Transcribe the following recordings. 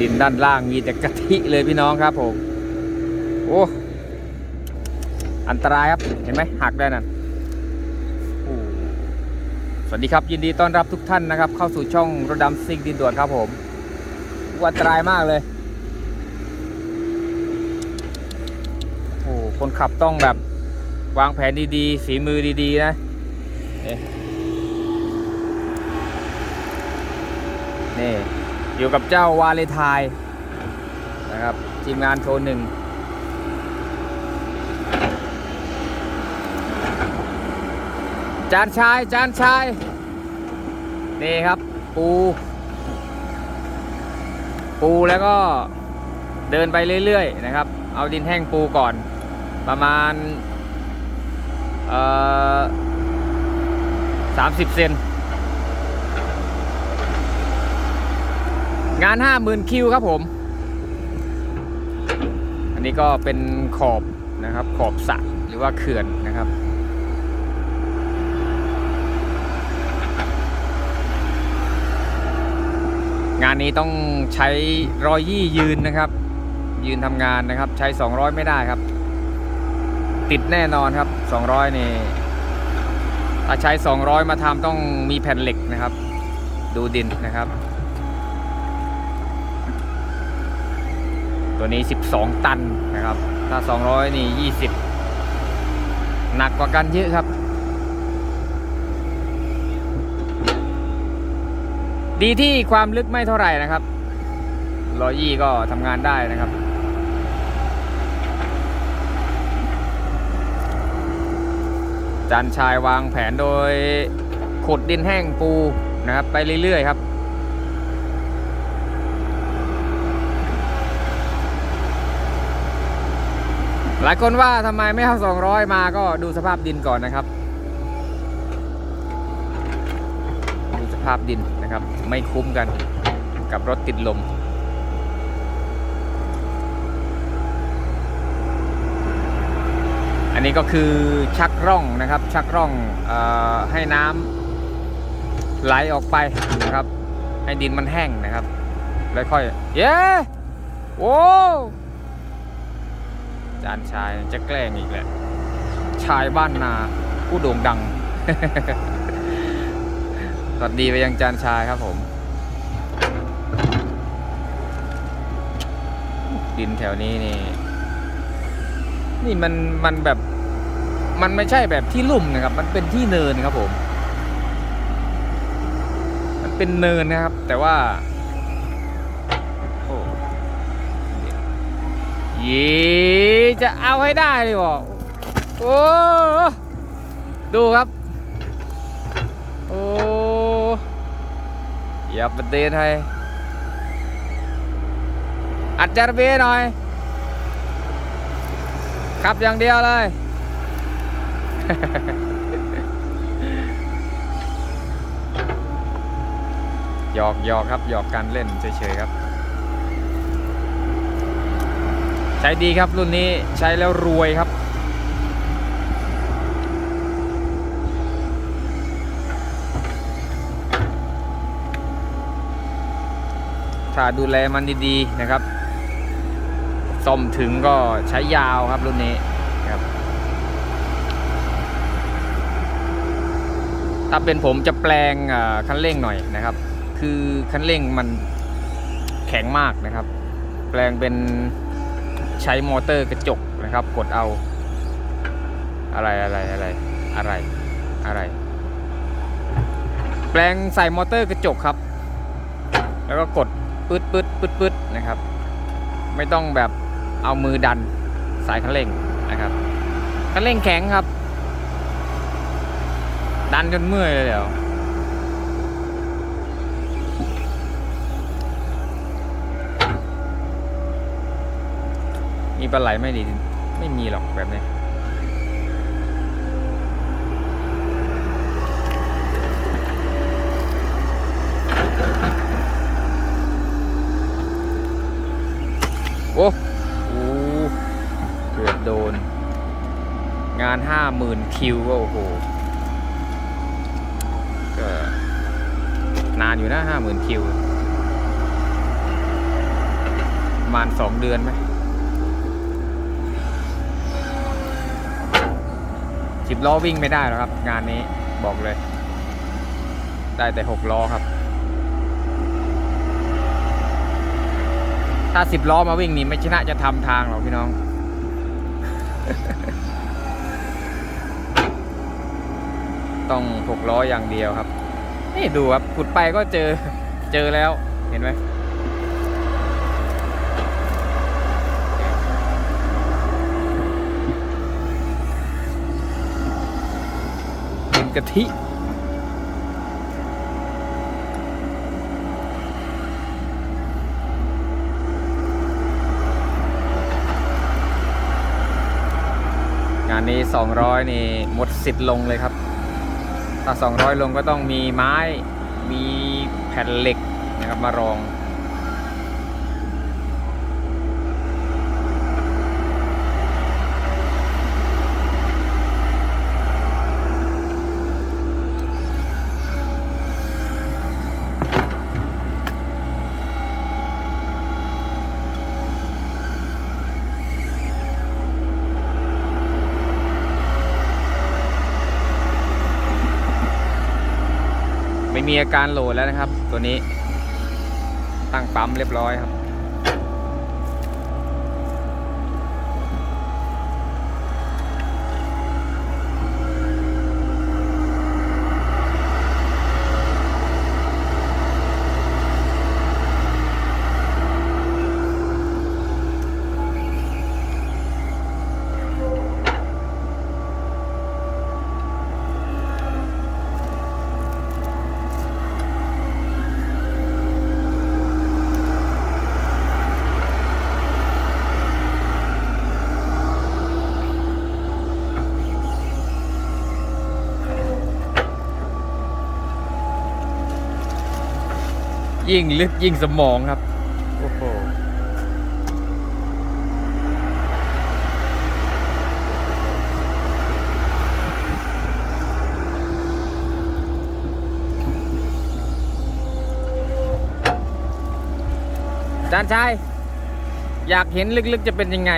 ดินด้านล่างมีแต่กะทิเลยพี่น้องครับผมโอ้อันตรายครับเห็นไหมหักได้นั่นสวัสดีครับยินดีต้อนรับทุกท่านนะครับ เข้าสู่ช่องรถดำซิ่งดินด่วนครับผมอันตรายมากเลยโอ้คนขับต้องแบบวางแผนดีๆฝีมือดี ๆ นะนี่นี่ อยู่กับเจ้าวาเลไทน์นะครับทีมงานโทรหนึ่งจานชายจานชายนี่ครับ ปู ปูแล้วก็เดินไปเรื่อยๆนะครับ เอาดินแห้งปูก่อน ประมาณเอ่อสามสิบเซน งาน 50,000 คิวครับผม อันนี้ก็เป็นขอบนะครับ ขอบสระหรือว่าเขื่อนนะครับงานนี้ต้องใช้รอยยี่ยืนนะครับ ยืนทำงานนะครับ ใช้ 200 ไม่ได้ครับ ติดแน่นอนครับ 200นี่ถ้าใช้ 200 มาทำต้องมีแผ่นเหล็กนะครับ ดูดินนะครับ ตัวนี้ 12 ตันนะครับ ถ้า 200 นี่ 20 หนักกว่ากันเยอะครับ ดีที่ความลึกไม่เท่าไหร่นะครับรอยยี่ก็ทำงานได้นะครับจันชายวางแผนโดยขุดดินแห้งปูนะครับ ไปเรื่อยๆครับ หลายคนว่าทำไมไม่เอา 200 มาก็ดูสภาพดินก่อนนะครับ ดูสภาพดินนะครับ ไม่คุ้มกันกับรถติดลม อันนี้ก็คือชักร่องนะครับ ชักร่องออให้น้ำไหลออกไปนะครับ ให้ดินมันแห้งนะครับ แล้วค่อย เย้ โอ้ จานชายจะแกล้งอีกแหละ ชายบ้านนาผู้โด่งดัง สวัสดีไปยังจานชายครับผม ดินแถวนี้นี่ นี่มันมันแบบ มันไม่ใช่แบบที่ลุ่มนะครับ มันเป็นที่เนินครับผม มันเป็นเนินนะครับ แต่ว่า โอ้ ยีจะเอาให้ได้เลยบอกโอ้ดูครับ โอ้อย่าประเด็นให้อัดจารเบหน่อย ขับอย่างเดียวเลย หยอกหยอกครับ หยอกการเล่นเฉยๆครับ ใช้ดีครับรุ่นนี้ใช้แล้วรวยครับ ถ้าดูแลมันดีๆนะครับซ่อมถึงก็ใช้ยาวครับรุ่นนี้ครับถ้าเป็นผมจะแปลงคันเร่งหน่อยนะครับ คือคันเร่งมันแข็งมากนะครับ แปลงเป็น ใช้มอเตอร์กระจกนะครับ กดเอาอะไรอะไรอะไรอะไรอะไร แปลงใส่มอเตอร์กระจกครับ แล้วก็กดปืดปืดปืดปืดนะครับ ไม่ต้องแบบเอามือดันสายคันเร่งนะครับคันเร่งแข็งครับ ดันจนเมื่อยเลยเดี๋ยว มีปลาไหลไหม่ดีไม่มีหรอกแบบนี้โอ้โหเกือบโดน งานห้าหมื่นคิวก็โอ้โหก็นานอยู่นะห้าหมื่นคิวประมาณสองเดือนไหม สิบล้อวิ่งไม่ได้หรอกครับ งานนี้บอกเลย ได้แต่หกล้อครับ ถ้าสิบล้อมาวิ่งนี่ไม่ชนะจะทำทางหรอกพี่น้องต้องหกล้ออย่างเดียวครับ นี่ดูครับขุดไปก็เจอเจอแล้วเห็นไหมเป็น กะทิงานนี้ 200 นี่หมดสิทธิ์ลงเลยครับ ถ้า 200 ลงก็ต้องมีไม้ มีแผ่นเหล็กนะครับมารอง ไม่มีอาการโหลดแล้วนะครับ ตัวนี้ตั้งปั๊มเรียบร้อยครับ ยิ่งลึกยิ่งสมองครับ โอ้โหจานชาย อยากเห็นลึกๆจะเป็นยังไง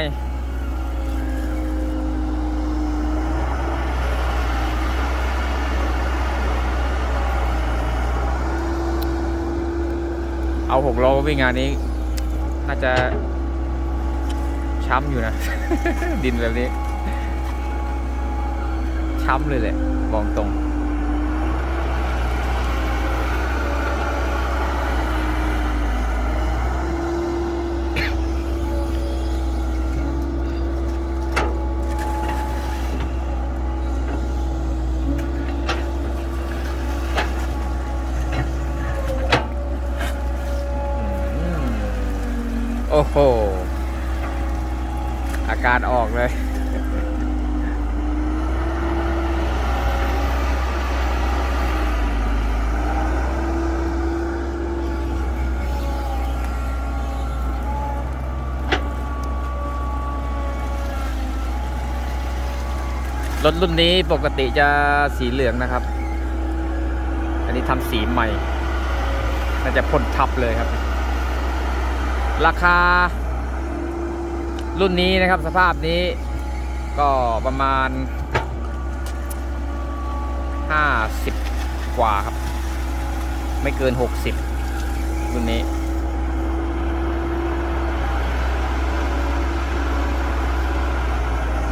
เอาหกล้อวิ่งงานนี้ น่าจะช้ำอยู่นะ ดินแบบนี้ ช้ำเลยแหละบอกตรง อ้โห อาการออกเลยรถรุ่นนี้ปกติจะสีเหลืองนะครับ อันนี้ทำสีใหม่ น่าจะพ่นทับเลยครับ ราคา รุ่นนี้นะครับสภาพนี้ ก็ประมาณ 50 กว่าครับ ไม่เกิน 60 รุ่นนี้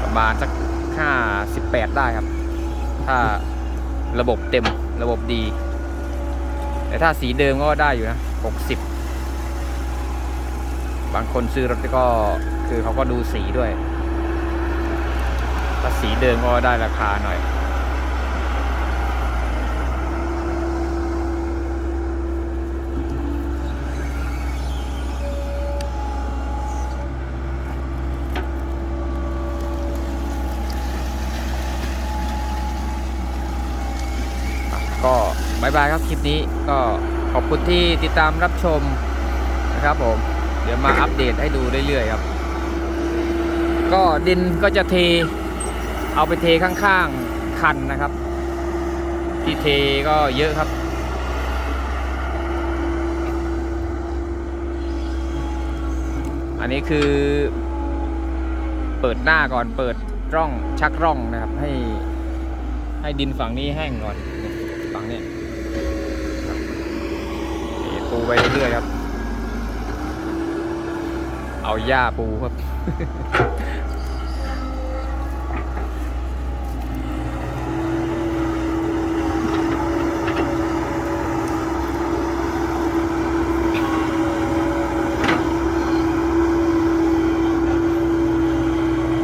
ประมาณสัก 58 ได้ครับ ถ้าระบบเต็มระบบดี แต่ถ้าสีเดิมก็ได้อยู่นะ 60 บางคนซื้อรถก็คือเขาก็ดูสีด้วยถ้าสีเดิมก็ได้ราคาหน่อยก็บายบายครับคลิปนี้ก็ขอบคุณที่ติดตามรับชมนะครับผม เดี๋ยวมาอัปเดตให้ดูเรื่อยๆครับ ก็ดินก็จะเท เอาไปเทข้างๆคันนะครับ ที่เทก็เยอะครับ อันนี้คือ เปิดหน้าก่อนเปิดร่องชักร่องนะครับ ให้ให้ดินฝั่งนี้แห้งก่อนฝั่งนี้ปูไปเรื่อยๆครับ เอาหญ้าปูครับ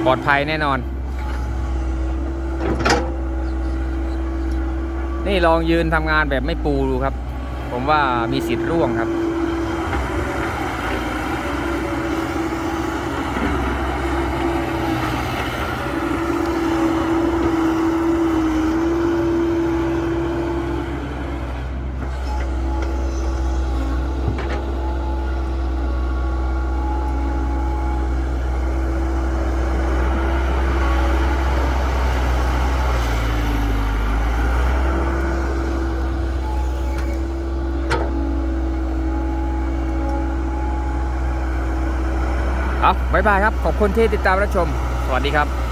ปลอดภัยแน่นอน นี่ลองยืนทำงานแบบไม่ปูดูครับ ผมว่ามีสิทธิ์ร่วงครับายบายครับ ขอบคุณที่ติดตามรับชม สวัสดีครับ